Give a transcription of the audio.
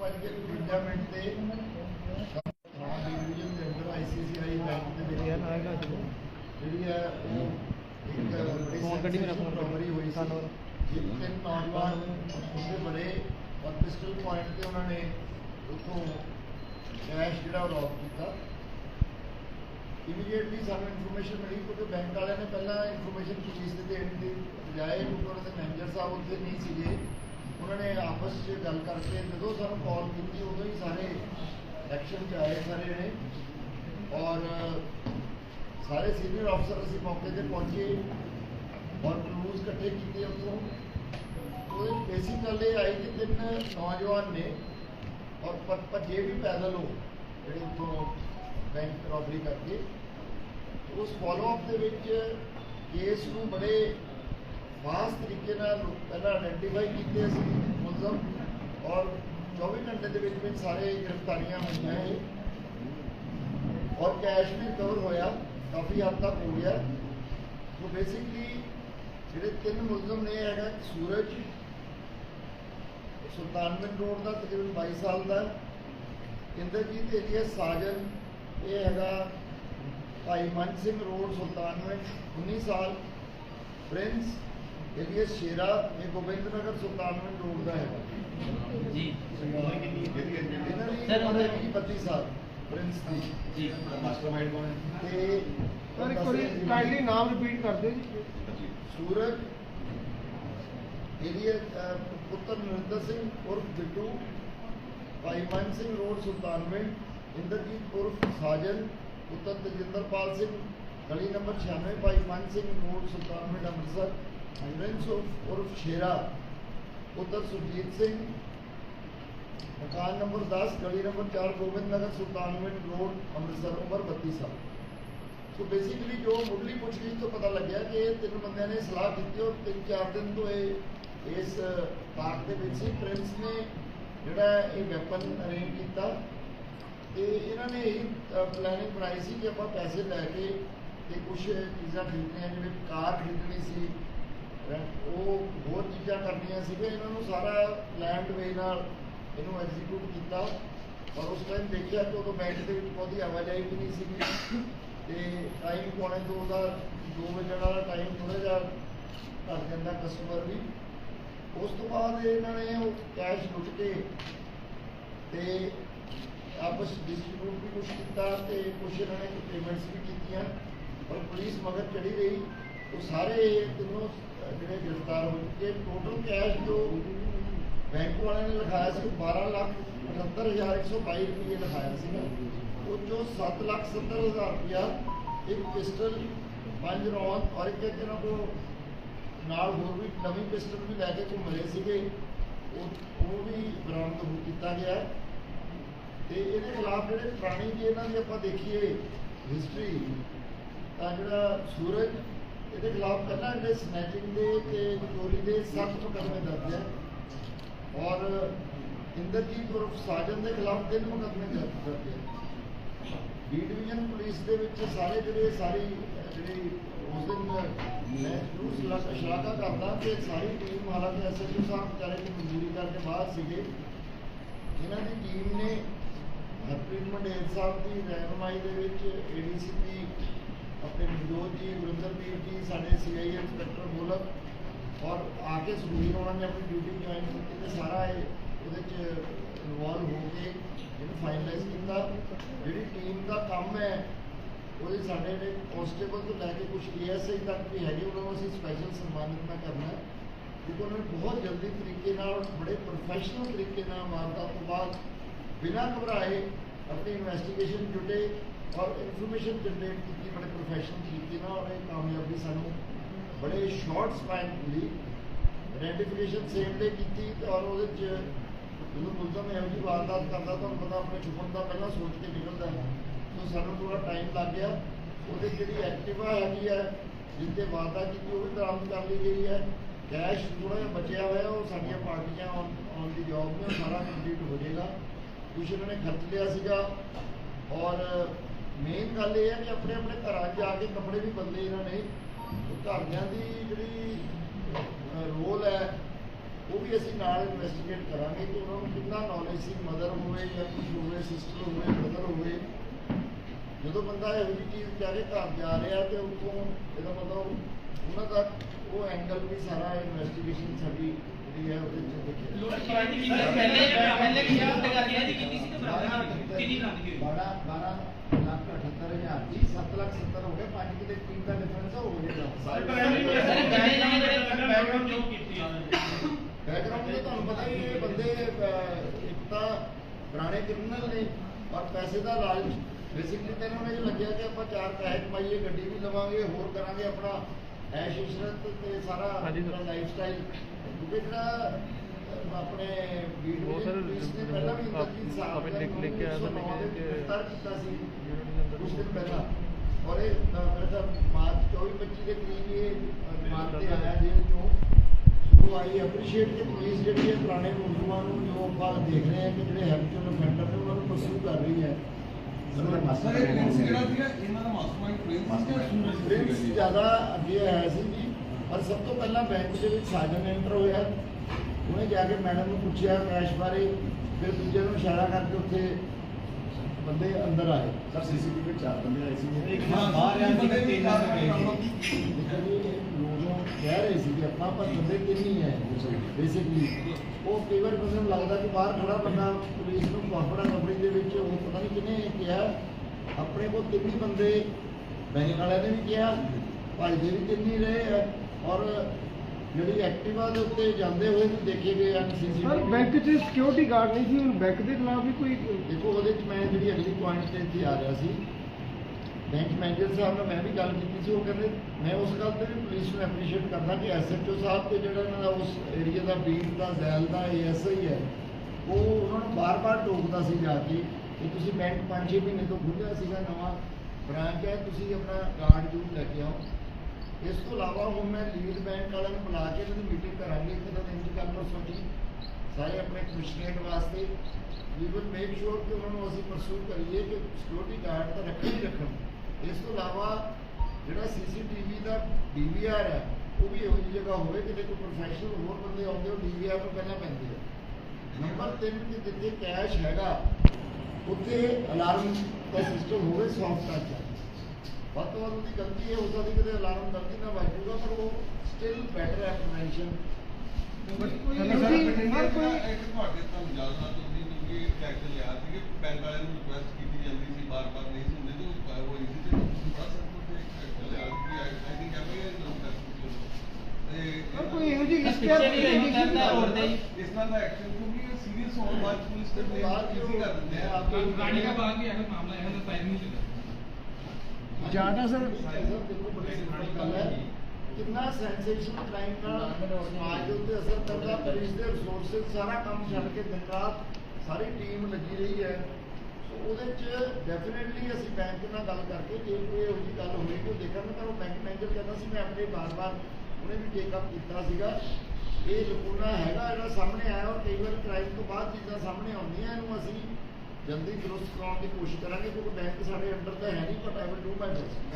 ਵਜੇ ਕੇ 52 ਮਿੰਟ ਤੇ ਥਾਣਾ ਡਿਵੀਜ਼ਨ ਦੇ ਅੰਦਰ ਆਈਸੀਸੀਆਈ ਬੈਂਕ ਦੇ ਵਿੱਚ ਜਿਹੜੀ ਹੈ ਉਹ ਇੱਕ ਫੋਨ ਕੱਢੀ ਮੇਰਾ ਫੋਨ robbery ਹੋਈ ਕੰਨ ਵੱਲ। ਸੀ। ਜਿਸ ਤਿੰਨ ਨੌਜਵਾਨ ਉਹਦੇ ਬੜੇ ਔਰ ਪਿਸਟਲ ਪੁਆਇੰਟ ਤੇ ਉਹਨਾਂ ਨੇ ਉੱਥੋਂ ਕੈਸ਼ ਜਿਹੜਾ ਰੌਬ ਕੀਤਾ। ਇਮੀਡੀਏਟਲੀ ਸਾਨੂੰ ਇਨਫੋਰਮੇਸ਼ਨ ਮਿਲੀ ਕਿਉਂਕਿ ਬੈਂਕ ਵਾਲਿਆਂ ਨੇ ਪਹਿਲਾਂ ਇਨਫੋਰਮੇਸ਼ਨ ਪੁਲਿਸ ਦੇ ਦੇਣ ਦੀ ਬਜਾਏ ਉਹਨਾਂ ਦੇ ਮੈਨੇਜਰ ਸਾਹਿਬ ਉੱਥੇ ਨਹੀਂ ਸੀਗੇ। ਉਹਨਾਂ ਨੇ ਆਪਸ 'ਚ ਗੱਲ ਕਰਕੇ ਜਦੋਂ ਸਾਨੂੰ ਕਾਲ ਕੀਤੀ, ਉਦੋਂ ਹੀ ਸਾਰੇ ਐਕਸ਼ਨ 'ਚ ਆਏ ਸਾਰੇ ਨੇ ਔਰ ਸਾਰੇ ਸੀਨੀਅਰ ਅਫਸਰ ਅਸੀਂ ਮੌਕੇ ਤੇ ਪਹੁੰਚੇ ਔਰ ਕਲੂਜ਼ ਇਕੱਠੇ ਕੀਤੇ ਉੱਥੋਂ। ਉਹਦੇ ਬੇਸਿਕ ਗੱਲ ਇਹ ਆਈ ਕਿ ਤਿੰਨ ਨੌਜਵਾਨ ਨੇ ਔਰ ਭੱਜੇ ਵੀ ਪੈਦਲ ਹੋ ਜਿਹੜੇ ਉੱਥੋਂ ਬੈਂਕ ਰੋਬਰੀ ਕਰਕੇ। ਉਸ ਫਾਲੋ ਅਪ ਦੇ ਵਿੱਚ ਕੇਸ ਨੂੰ ਬੜੇ ਵਾਸ ਤਰੀਕੇ ਨਾਲ ਪਹਿਲਾਂ ਆਇਡੈਂਟੀਫਾਈ ਕੀਤੇ ਸੀ ਮੁਲਜ਼ਮ ਔਰ 24 ਘੰਟੇ ਦੇ ਵਿੱਚ ਵਿੱਚ ਸਾਰੇ ਗ੍ਰਿਫਤਾਰੀਆਂ ਹੋਈਆਂ ਹੈ ਔਰ ਕੈਸ਼ ਵੀ ਕਵਰ ਹੋਇਆ, ਕਾਫੀ ਹੱਦ ਤੱਕ ਹੋ ਗਿਆ। ਸੋ ਬੇਸਿਕਲੀ ਜਿਹੜੇ ਤਿੰਨ ਮੁਲਜ਼ਮ ਨੇ ਹੈਗਾ ਸੂਰਜ ਸੁਲਤਾਨਵਿੰਦ ਰੋਡ ਦਾ ਤਕਰੀਬਨ 22 ਸਾਲ ਦਾ। ਹੈ। ਇੰਦਰਜੀਤ ਏਰੀਆ ਸਾਜਨ, ਇਹ ਹੈਗਾ ਭਾਈ ਮਨ ਸਿੰਘ ਰੋਡ ਸੁਲਤਾਨਵਿੰਦ 19 ਸਾਲ। ਪ੍ਰਿੰਸ ਏਰੀਆ ਸ਼ੇਰਾ ਇਹ ਗੋਬਿੰਦ ਨਗਰ ਸੁਲਤਾਨਵਿੰਦ ਰੋਡ ਦਾ ਹੈਗਾ ਜੀ ਇਹਨਾਂ ਦੀ Sir, ਉਮਰ ਉਹਦਾ- ਹੈਗੀ 32 ਸਾਲ ਪ੍ਰਿੰਸ ਦੀ। ਜੀ। ਮਾਸਟਰਮਾਈਂਡ ਕੌਣ ਹੈ? ਤੇ ਸਰ ਇੱਕ ਵਾਰੀ ਕਾਈਂਡਲੀ ਨਾਮ ਰਿਪੀਟ ਕਰ ਦਿਓ ਜੀ ਸੂਰਜ ਅਹ, ਪੁੱਤਰ ਨਰਿੰਦਰ ਸਿੰਘ ਉਰਫ ਬਿੱਟੂ ਭਾਈ ਮਨ ਸਿੰਘ ਰੋਡ ਸੁਲਤਾਨਵਿੰਦ ਇੰਦਰਜੀਤ ਉਰਫ ਸਾਜਨ ਪੁੱਤਰ ਤਜਿੰਦਰਪਾਲ ਸਿੰਘ ਗਲੀ number 96 Bhai Man Singh road Sultanwind Amritsar. Prince ਉਰਫ ਉਰਫ ਸ਼ੇਰਾ ਪੁੱਤਰ ਸੁਰਜੀਤ ਸਿੰਘ, ਮਕਾਨ ਨੰਬਰ 10 ਗਲੀ ਨੰਬਰ 4 ਗੋਬਿੰਦ ਨਗਰ ਸੁਲਤਾਨਵਿੰਦ ਰੋਡ ਅੰਮ੍ਰਿਤਸਰ ਉਮਰ 32 ਸਾਲ ਸੋ ਬੇਸਿਕਲੀ ਜੋ ਮੁੱਢਲੀ ਪੁੱਛਗਿੱਛ ਤੋਂ ਪਤਾ ਲੱਗਿਆ ਕਿ ਇਹ ਤਿੰਨ ਬੰਦਿਆਂ ਨੇ ਸਲਾਹ ਕੀਤੀ ਔਰ ਤਿੰਨ ਚਾਰ ਦਿਨ ਤੋਂ ਇਹ, ਇਸ ਪਾਰਕ ਦੇ ਵਿੱਚ ਸੀ ਪ੍ਰਿੰਸ ਨੇ, ਜਿਹੜਾ ਇਹ ਵੈਪਨ ਅਰੇਂਜ ਕੀਤਾ। ਤੇ ਇਹਨਾਂ ਨੇ ਇਹ ਪਲੈਨਿੰਗ ਬਣਾਈ ਸੀ ਕਿ ਆਪਾਂ ਪੈਸੇ ਲੈ ਕੇ ਤੇ ਕੁਝ ਚੀਜ਼ਾਂ ਖਰੀਦਣੀਆਂ, ਜਿਵੇਂ ਕਾਰ ਖਰੀਦਣੀ ਸੀ ਚੀਜ਼ਾਂ ਕਰਨੀਆਂ ਸੀਗੀਆਂ, ਇਹਨਾਂ ਨੂੰ ਸਾਰਾ ਪਲਾਨਡ ਵੇ ਨਾਲ ਇਹਨੂੰ ਐਗਜ਼ੀਕਿਊਟ ਕੀਤਾ। ਔਰ ਉਸ ਟਾਈਮ ਦੇਖਿਆ ਕਿ ਉਦੋਂ ਬੈਂਕ ਦੇ ਵਿੱਚ ਬਹੁਤੀ ਆਵਾਜਾਈ ਵੀ ਨਹੀਂ ਸੀਗੀ। ਤੇ ਟਾਈਮ ਪੌਣੇ ਦੋ ਦਾ, ਦੋ ਵਜੇ ਵਾਲਾ ਟਾਈਮ ਥੋੜਾ ਜਿਹਾ ਘੱਟ ਜਾਂਦਾ ਕਸਟਮਰ ਵੀ। ਉਸ ਤੋਂ ਬਾਅਦ ਇਹਨਾਂ ਨੇ ਉਹ ਕੈਸ਼ ਲੁੱਟ ਕੇ ਤੇ ਆਪਸ ਡਿਸਟ੍ਰੀਬਿਊਟ ਵੀ ਕੁਛ ਕੀਤਾ ਤੇ ਕੁਛ ਇਹਨਾਂ ਨੇ ਪੇਮੈਂਟਸ ਵੀ ਕੀਤੀਆਂ। ਔਰ ਪੁਲਿਸ ਮਗਰ ਚੜੀ ਰਹੀ। ਉਹ ਸਾਰੇ ਇਹ ਤਿੰਨੋਂ ਜਿਹੜੇ ਗ੍ਰਿਫਤਾਰ ਹੋ ਚੁੱਕੇ ਟੋਟਲ ਕੈਸ਼ ਜੋ ਬੈਂਕ ਵਾਲਿਆਂ ਨੇ ਲਿਖਾਇਆ ਸੀ 12 ਲੱਖ 78122 ਰੁਪਏ ਲਿਖਾਇਆ ਸੀਗਾ ਉਹ ਜੋ 7 ਲੱਖ 70 ਹਜ਼ਾਰ ਰੁਪਇਆ ਇੱਕ ਪਿਸਟਲ, ਪੰਜ ਰੌਂਦ ਔਰ ਇੱਕ ਇਹਨਾਂ ਕੋਲ ਨਾਲ ਹੋਰ ਵੀ ਨਵੀਂ ਪਿਸਟਲ ਵੀ ਲੈ ਕੇ ਘੁੰਮ ਰਹੇ ਸੀਗੇ। ਉਹ ਉਹ ਵੀ ਬਰਾਮਦ ਹੋ ਕੀਤਾ ਗਿਆ। ਤੇ ਇਹਦੇ ਖਿਲਾਫ ਜਿਹੜੇ ਪੁਰਾਣੀ ਜੀ ਇਹਨਾਂ ਦੀ ਆਪਾਂ ਦੇਖੀਏ ਹਿਸਟਰੀ ਤਾਂ ਜਿਹੜਾ ਸੂਰਜ ਇਹਦੇ ਖਿਲਾਫ ਪਹਿਲਾਂ ਜਿਹੜੇ ਸਨੈਚਿੰਗ ਦੇ ਤੇ ਚੋਰੀ ਦੇ ਸਖਤ ਮੁਕੱਦਮੇ ਦਰਜ ਹੈ। ਔਰ ਇੰਦਰਜੀਤ ਉਰਫ ਸਾਜਨ ਦੇ ਖਿਲਾਫ ਤਿੰਨ ਮੁਕੱਦਮੇ ਦਰਜ ਦਰਜ ਹੈ। ਬੀ ਡਿਵੀਜ਼ਨ ਪੁਲਿਸ ਦੇ ਵਿੱਚ ਸਾਰੇ ਜਿਹੜੇ, ਸਾਰੀ, ਜਿਹੜੀ ਉਸ ਦਿਨ ਮੈਂ ਜ਼ਰੂਰ ਸ਼ਲਾਘਾ ਕਰਦਾ ਕਿ ਸਾਰੀ ਟੀਮ ਹਾਲਾਂਕਿ ਐਸਐਸਪੀ ਸਾਹਿਬ ਵਿਚਾਰੇ ਦੀ ਮਜ਼ਦੂਰੀ ਕਰਕੇ ਬਾਹਰ ਸੀਗੇ। ਇਹਨਾਂ ਦੀ ਟੀਮ ਨੇ ਹਰਪ੍ਰੀਤ ਮੰਡੇਰ ਸਾਹਿਬ ਦੀ ਰਹਿਨਮਾਈ ਦੇ ਵਿੱਚ ਏਡੀਸੀਪੀ ਆਪਣੇ ਮਨਜੋਤ ਜੀ ਗੁਰਿੰਦਰਪੀਰ ਜੀ ਸਾਡੇ ਸੀਆਈ ਇੰਸਪੈਕਟਰ ਮੋਲਕ ਔਰ ਆ ਕੇ ਸੁਖਬੀਰ ਉਹਨਾਂ ਨੇ ਆਪਣੀ ਡਿਊਟੀ ਜੁਆਇਨ ਕੀਤੀ ਤੇ ਸਾਰਾ ਇਹ ਉਹਦੇ ਚ ਇਨਵੋਲਵ ਹੋ ਕੇ ਇਹਨੂੰ ਫਾਈਨਲਾਈਜ਼ ਕੀਤਾ। ਜਿਹੜੀ ਟੀਮ ਦਾ ਕੰਮ ਹੈ, ਉਹਦੇ ਸਾਡੇ ਜਿਹੜੇ ਕਾਂਸਟੇਬਲ ਤੋਂ ਲੈ ਕੇ ਕੁਝ ਏਐਸਆਈ ਤੱਕ ਵੀ ਹੈਗੇ, ਉਹਨਾਂ ਨੂੰ ਅਸੀਂ ਸਪੈਸ਼ਲ ਸਨਮਾਨਿਤ ਮੈਂ ਕਰਨਾ ਕਿਉਂਕਿ ਉਹਨਾਂ ਨੇ ਬਹੁਤ ਜਲਦੀ ਤਰੀਕੇ ਨਾਲ, ਬੜੇ ਪ੍ਰੋਫੈਸ਼ਨਲ ਤਰੀਕੇ ਨਾਲ ਵਾਰਦਾਤ ਤੋਂ ਬਾਅਦ ਬਿਨਾਂ ਘਬਰਾਏ ਆਪਣੀ ਇਨਵੈਸਟੀਗੇਸ਼ਨ ਜੁਟੇ ਔਰ ਇਨਫੋਰਮੇਸ਼ਨ ਜਨਰੇਟ ਕੀਤੀ ਬੜੇ ਪ੍ਰੋਫੈਸ਼ਨਲ ਤਰੀਕੇ ਨਾਲ ਔਰ ਇਹ ਕਾਮਯਾਬੀ ਸਾਨੂੰ ਬੜੇ ਸ਼ਾਰਟ ਸਪੈਨ ਮਿਲੀ ਆਈਡੈਂਟੀਫਿਕੇਸ਼ਨ ਸੇਮ ਡੇ ਕੀਤੀ ਔਰ ਉਹਦੇ ਚ ਜਦੋਂ ਮੁਲਜ਼ਮ ਇਹੋ ਜਿਹੀ ਵਾਰਦਾਤ ਕਰਦਾ ਤੁਹਾਨੂੰ ਪਤਾ ਆਪਣੇ ਛੁਪਣ ਦਾ ਪਹਿਲਾਂ ਸੋਚ ਕੇ ਨਿਕਲਦਾ ਹੈ ਸੋ ਸਾਨੂੰ ਥੋੜਾ ਟਾਈਮ ਲੱਗ ਗਿਆ ਉਹਦੇ ਜਿਹੜੀ ਐਕਟਿਵਾ ਹੈਗੀ ਹੈ ਜਿੱਤੇ ਵਾਰਦਾਤ ਕੀਤੀ ਉਹ ਵੀ ਬਰਾਮਦ ਕਰ ਲਈ ਗਈ ਹੈ ਕੈਸ਼ ਥੋੜਾ ਜਿਹਾ ਬਚਿਆ ਹੋਇਆ ਉਹ ਸਾਡੀਆਂ ਪਾਰਟੀਆਂ ਆਨ ਦੀ ਜੌਬ ਨੇ ਸਾਰਾ ਕੰਪਲੀਟ ਹੋ ਜਾਏਗਾ ਕੁਛ ਇਹਨਾਂ ਨੇ ਖਰਚ ਲਿਆ ਸੀਗਾ। ਔਰ ਮੇਨ ਗੱਲ ਇਹ ਹੈ ਕਿ ਆਪਣੇ ਆਪਣੇ ਘਰਾਂ 'ਚ ਜਾ ਕੇ ਕੱਪੜੇ ਵੀ ਬਦਲੇ ਇਹਨਾਂ ਨੇ। ਘਰਦਿਆਂ ਦੀ ਜਿਹੜੀ ਰੋਲ ਹੈ, ਉਹ ਵੀ ਅਸੀਂ ਨਾਲ ਇਨਵੈਸਟੀਗੇਟ ਕਰਾਂਗੇ ਕਿ ਉਹਨਾਂ ਨੂੰ ਕਿੰਨਾ ਨੌਲੇਜ ਸੀ ਮਦਰ ਹੋਵੇ ਜਾਂ ਕੁਝ ਹੋਵੇ ਸਿਸਟਰ ਹੋਵੇ ਬ੍ਰਦਰ ਹੋਵੇ। ਜਦੋਂ ਬੰਦਾ ਇਹੋ ਜਿਹੀ ਚੀਜ਼ ਕਹਿ ਕੇ ਘਰ ਜਾ ਰਿਹਾ ਤੇ ਉਤੋਂ ਇਹਦਾ ਮਤਲਬ ਉਹਨਾਂ ਦਾ ਉਹ ਐਂਗਲ ਵੀ ਸਾਰਾ ਇਨਵੈਸਟੀਗੇਸ਼ਨ ਸਾਡੀ ਜਿਹੜੀ ਹੈ ਉਹਦੇ ਚ ਦੇਖਿਆ ਲੋੜ ਸ਼ਿਕਾਇਤ ਕੀਤੀ ਪਹਿਲੇ ਪਹਿਲੇ ਕੀ ਗੁੰਡਾਗਰਦੀ ਦੀ ਕੀਤੀ ਸੀ ਕਿ ਬਰਾਮਦ ਕਿੰਨੀ ਬਰਾਮਦ ਹੋਈ ਬਾਰਾਂ ਬਾਰਾਂ ਲੱਖ ਅਠੱਤਰ ਦੀ 7 ਲੱਖ 70 ਹੋ ਗਏ ਪੰਜ ਕਿਤੇ ਟੀਮ ਦਾ ਡਿਫਰੈਂਸ ਹੋ ਜਾਏਗਾ ਬੈਕਗ੍ਰਾਉਂਡ ਜੋ ਕੀਤੀ ਬੈਕਗ੍ਰਾਉਂਡ ਤੇ ਤੁਹਾਨੂੰ ਪਤਾ ਹੀ ਇਹ ਬੰਦੇ ਇੱਕ ਤਾਂ ਪੁਰਾਣੇ ਕ੍ਰਿਮੀਨਲ ਨੇ ਔਰ ਪੈਸੇ ਦਾ ਲਾਲਚ ਬੇਸਿਕਲੀ ਤਾਂ ਇਹਨਾਂ ਨੂੰ ਇਹ ਲੱਗਿਆ ਕਿ ਆਪਾਂ ਚਾਰ ਪੈਸੇ ਕਮਾਈਏ ਗੱਡੀ ਵੀ ਲਵਾਂਗੇ ਹੋਰ ਕਰਾਂਗੇ ਆਪਣਾ ਐਸ਼ ਇਸ਼ਰਤ ਤੇ ਸਾਰਾ ਆਪਣਾ ਲਾਈਫ ਸਟਾਈਲ ਕਿਉਂਕਿ ਜਿਹੜਾ ਅਹ, ਆਪਣੇ ਬੀਟ ਬਹੁਤ ਸਾਰੇ ਪੁਲਿਸ ਨੇ ਪਹਿਲਾਂ ਵੀ ਇੰਦਰਜੀਤ ਸਾਹਿਬ ਆਪਣੇ ਲਿਖ- ਲਿਖ ਕੇ ਆਇਆ ਤਾਂ ਮੈਂ ਕਿਹਾ ਕਿ ਗ੍ਰਿਫਤਾਰ ਕੀਤਾ ਸੀ। unit ਦੇ ਅੰਦਰ ਕੁਝ ਦਿਨ ਪਹਿਲਾਂ। ਔਰ ਇਹ ਅਹ, ਮੇਰੇ ਖਿਆਲ ਮਾਰਚ 24 25 ਦੇ ਕਰੀਬ ਇਹ ਅਹ, ਰਿਮਾਂਡ ਤੇ ਆਇਆ ਜੇਲ੍ਹ ਚੋਂ। ਸੋ ਆਈ ਐਪਰੀਸ਼ੀਏਟ ਕਿ ਪੁਲਿਸ ਜਿਹੜੀ ਹੈ ਪੁਰਾਣੇ ਮੁਲਜ਼ਮਾਂ ਨੂੰ ਜੋ ਆਪਾਂ ਦੇਖ ਰਹੇ ਹਾਂ ਕਿ ਜਿਹੜੇ ਹੈਬਿਚੁਅਲ ਅਫੈਂਡਰ ਨੇ ਉਹਨਾਂ ਨੂੰ ਪਰਸੂ ਕਰ ਰਹੀ ਹੈ। ਸਰ ਇਹ ਪ੍ਰਿੰਸ ਜਿਹੜਾ ਸੀਗਾ ਇਹਨਾਂ ਦਾ ਮਾਸਟਰਮਾਈਂਡ ਪ੍ਰਿੰਸ ਸੂਰਜ ਸੀਗਾ ਜੀ? ਜ਼ਿਆਦਾ ਅੱਗੇ ਆਇਆ ਸੀ ਜੀ। ਪਰ ਸਭ ਤੋਂ ਪਹਿਲਾਂ ਬੈਂਕ ਦੇ ਵਿੱਚ ਸਾਜਨ ਐਂਟਰ ਹੋਇਆ ਉਹਨੇ ਜਾ ਕੇ ਮੈਡਮ ਨੂੰ ਪੁੱਛਿਆ ਕੈਸ਼ ਬਾਰੇ ਫਿਰ ਦੂਜੇ ਨੂੰ ਇਸ਼ਾਰਾ ਕਰਕੇ ਉੱਥੇ ਬੰਦੇ ਅੰਦਰ ਆਏ। ਸਰ ਸੀਸੀਟੀਵੀ ਚਾਰ ਬੰਦੇ ਆਏ ਸੀ ਇੱਕ ਬਾਹਰ ਆ ਬੰਦੇ ਸੀ ਤਿੰਨ ਸੀ ਲੋਗੋਂ ਕਹਿ ਰਹੇ ਸੀ ਕਿ ਆਪਾਂ ਪਰ ਬੰਦੇ ਕਿੰਨੀ ਹੈ ਬੇਸਿਕਲੀ ਉਹ ਕਈ ਵਾਰ ਬੰਦੇ ਨੂੰ ਲੱਗਦਾ ਕਿ ਬਾਹਰ ਖੜਾ ਬੰਦਾ ਪੁਲਿਸ ਨੂੰ ਪਾਪੜਾ ਕਬੜੀ ਦੇ ਵਿੱਚ ਉਹ ਪਤਾ ਨਹੀਂ ਕਿਹਨੇ ਕਿਹਾ। ਆਪਣੇ ਕੋਲ ਤਿੰਨ ਬੰਦੇ ਬੈਂਕ ਵਾਲਿਆਂ ਨੇ ਵੀ ਕਿਹਾ ਭਾਈ ਦੇ ਵੀ ਤਿੰਨ ਹੀ ਰਹੇ ਔਰ ਜਿਹੜੀ ਐਕਟਿਵਾ ਦੇ ਉੱਤੇ ਜਾਂਦੇ ਹੋਏ ਵੀ ਦੇਖੇ ਗਏ ਹਨ ਸਰ ਸੀਸੀਟੀਵੀ ਬੈਂਕ 'ਚ ਸਿਕਿਉਰਿਟੀ ਗਾਰਡ ਨਹੀਂ ਸੀ ਹੁਣ ਬੈਂਕ ਦੇ ਖਿਲਾਫ ਵੀ ਕੋਈ ਦੇਖੋ ਉਹਦੇ ਚ ਮੈਂ ਜਿਹੜੀ ਅਗਲੀ ਪੁਆਇੰਟ ਤੇ ਇੱਥੇ ਆ ਰਿਹਾ ਸੀ। ਬੈਂਕ ਮੈਨੇਜਰ ਸਾਹਿਬ ਨਾਲ ਮੈਂ ਵੀ ਗੱਲ ਕੀਤੀ ਸੀ ਉਹ ਕਹਿੰਦੇ ਮੈਂ ਉਸ ਗੱਲ ਤੇ ਵੀ ਪੁਲਿਸ ਨੂੰ ਐਪਰੀਸ਼ੀਏਟ ਕਰਦਾ ਕਿ ਐਸਐਚਓ ਸਾਹਿਬ ਤੇ ਜਿਹੜਾ ਇਹਨਾਂ ਦਾ ਉਸ ਏਰੀਆ ਦਾ ਬੀਟ ਦਾ ਜ਼ੈਲ ਦਾ ਏਐਸਆਈ ਹੈ ਉਹ ਉਹਨਾਂ ਨੂੰ ਬਾਰ-ਬਾਰ ਟੋਕਦਾ ਸੀ ਜਾ ਕੇ ਕਿ ਤੁਸੀਂ ਬੈਂਕ 5-6 ਮਹੀਨੇ ਤੋਂ ਖੁੱਲਿਆ ਸੀਗਾ ਨਵਾਂ ਬ੍ਰਾਂਚ ਹੈ ਤੁਸੀਂ ਆਪਣਾ ਕਾਰਡ ਜੂਰ ਲੈ ਕੇ ਆਓ। ਇਸ ਤੋਂ ਇਲਾਵਾ ਹੁਣ ਮੈਂ ਲੀਡ ਬੈਂਕ ਵਾਲਿਆਂ ਨੂੰ ਬੁਲਾ ਕੇ ਇਹਨਾਂ ਦੀ ਮੀਟਿੰਗ ਕਰਾਂਗੇ, ਇੱਕ ਦਿਨ ਇੰਜ ਕੱਲ੍ਹ ਪਰਸੋਂ ਜੀ। ਸਾਰੇ ਆਪਣੇ ਕਮਿਸ਼ਨਰੇਟ ਵਾਸਤੇ ਵੀ ਵਿਲ ਮੇਕ ਸ਼ੋਰ ਕਿ ਉਹਨਾਂ ਨੂੰ ਅਸੀਂ ਪਰਸੂ ਕਰੀਏ ਕਿ ਸਿਕਿਉਰਿਟੀ ਗਾਰਡ ਤਾਂ ਰੱਖਣ ਹੀ ਰੱਖਣ। ਇਸ ਤੋਂ ਇਲਾਵਾ ਜਿਹੜਾ ਸੀਸੀਟੀਵੀ ਦਾ ਡੀਵੀਆਰ ਹੈ, ਉਹ ਵੀ ਇਹੋ ਜਿਹੀ ਜਗ੍ਹਾ ਹੋਵੇ ਕਿਤੇ ਕੋਈ ਪ੍ਰੋਫੈਸ਼ਨਲ ਹੋਰ ਬੰਦੇ ਆਉਂਦੇ, ਉਹ ਡੀਵੀਆਰ ਤੋਂ ਪਹਿਲਾਂ ਪੈਂਦੇ ਆ। ਨੰਬਰ 3 ਕਿ ਜਿੱਥੇ ਕੈਸ਼ ਹੈਗਾ, ਉੱਥੇ ਅਲਾਰਮ ਦਾ ਸਿਸਟਮ ਹੋਵੇ ਸੌਫਟ ਟੱਚ ਵੱਧ ਤੋਂ ਵੱਧ ਉਹਦੀ ਗਲਤੀ ਇਹ ਹੋ ਸਕਦੀ ਕਿ ਅਲਾਰਮ ਗਲਤੀ ਨਾਲ ਵੱਜੂਗਾ ਪਰ ਉਹ ਸਟਿਲ ਬੈਟਰ ਹੈ ਪ੍ਰੀਵੈਂਸ਼ਨ ਕੋਈ ਤੁਸੀਂ- ਸਰ ਹਰ ਬਠਿੰਡੇ ਕੋਈ- ਦਾ ਇੱਕ ਤੁਹਾਡੇ ਤੋਂ ਯਾਦ ਨਾਲ ਤੁਸੀਂ ਕਿਉਂਕਿ ਐਕਸ਼ਨ ਲਿਆ ਸੀ ਕਿ ਬੈਂਕ ਵਾਲਿਆਂ ਨੂੰ ਰਿਕੁਐਸਟ ਕੀਤੀ ਜਾਂਦੀ ਸੀ ਬਾਰ-ਬਾਰ ਨਹੀਂ ਸੀ ਹੁੰਦੇ ਤੇ ਉਹ ਹੋਈ ਸੀ ਤੇ ਤੁਸੀਂ ਬਸ ਉੱਥੇ ਐਕਸ਼ਨ ਲਿਆ ਕਿ ਆਈ ਥਿੰਕ ਐਵਰੀ ਲੋਕ ਕਰ ਸਰ ਤੇ ਕੋਈ ਇਹੋ ਜਿਹੀ ਲਿਸਟ ਪਿੱਛੇ ਵੀ ਇਹੀ ਕਰਦਾ ਹੋਰ ਦੇ ਜੀ। ਇਸ ਤਰ੍ਹਾਂ ਦਾ ਐਕਸ਼ਨ ਕਿਉਂਕਿ ਸੀਰੀਅਸ ਹੋਣ ਬਾਅਦ ਪੁਲਿਸ ਤੇ ਬਾਅਦ ਬਲੇਮ ਜੋ ਕਰ ਦਿੰਦੇ ਆ गाड़ी का बाग भी अगर मामला है तो टाइम नहीं लगा ਜ਼ਿਆਦਾ ਸਰ। ਦੇਖੋ ਬੜੀ ਸਿੰਪਲ ਗੱਲ ਹੈ ਕਿੰਨਾ ਸੈਂਸੇਸ਼ਨਲ ਕ੍ਰਾਈਮ ਨਾਲ ਸਮਾਜ ਦੇ ਉੱਤੇ ਅਸਰ ਕਰਦਾ ਪੁਲਿਸ ਦੇ ਰਿਸੋਰਸਸ ਸਾਰਾ ਕੰਮ ਛੱਡ ਕੇ ਦਿਨ ਰਾਤ ਸਾਰੀ ਟੀਮ ਲੱਗੀ ਰਹੀ ਹੈ। ਸੋ ਉਹਦੇ ਚ ਡੈਫੀਨਿਟਲੀ ਅਸੀਂ ਬੈਂਕ ਨਾਲ ਗੱਲ ਕਰਕੇ ਜੇ ਕੋਈ ਇਹੋ ਜਿਹੀ ਗੱਲ ਹੋਈ, ਕੋਈ ਦੇਖਣ ਤਾਂ ਉਹ ਬੈਂਕ ਮੈਨੇਜਰ ਕਹਿੰਦਾ ਸੀ, ਮੈਂ ਆਪਣੇ ਬਾਰ-ਬਾਰ ਉਹਨੇ ਵੀ ਟੇਕ ਅਪ ਕੀਤਾ ਸੀਗਾ। ਇਹ ਲਕੂਨਾ ਹੈਗਾ ਜਿਹੜਾ ਸਾਹਮਣੇ ਆਇਆ ਔਰ ਕਈ ਵਾਰ ਕ੍ਰਾਈਮ ਤੋਂ ਬਾਅਦ ਚੀਜ਼ਾਂ ਸਾਹਮਣੇ ਆਉਂਦੀਆਂ ਇਹਨੂੰ ਅਸੀਂ ਜਲਦੀ ਦਰੁਸਤ ਕਰਾਉਣ ਦੀ ਕੋਸ਼ਿਸ਼ ਕਰਾਂਗੇ, ਕਿਉਂਕਿ ਬੈਂਕ ਸਾਡੇ ਅੰਡਰ ਤਾਂ ਹੈ ਨਹੀਂ but I will do my best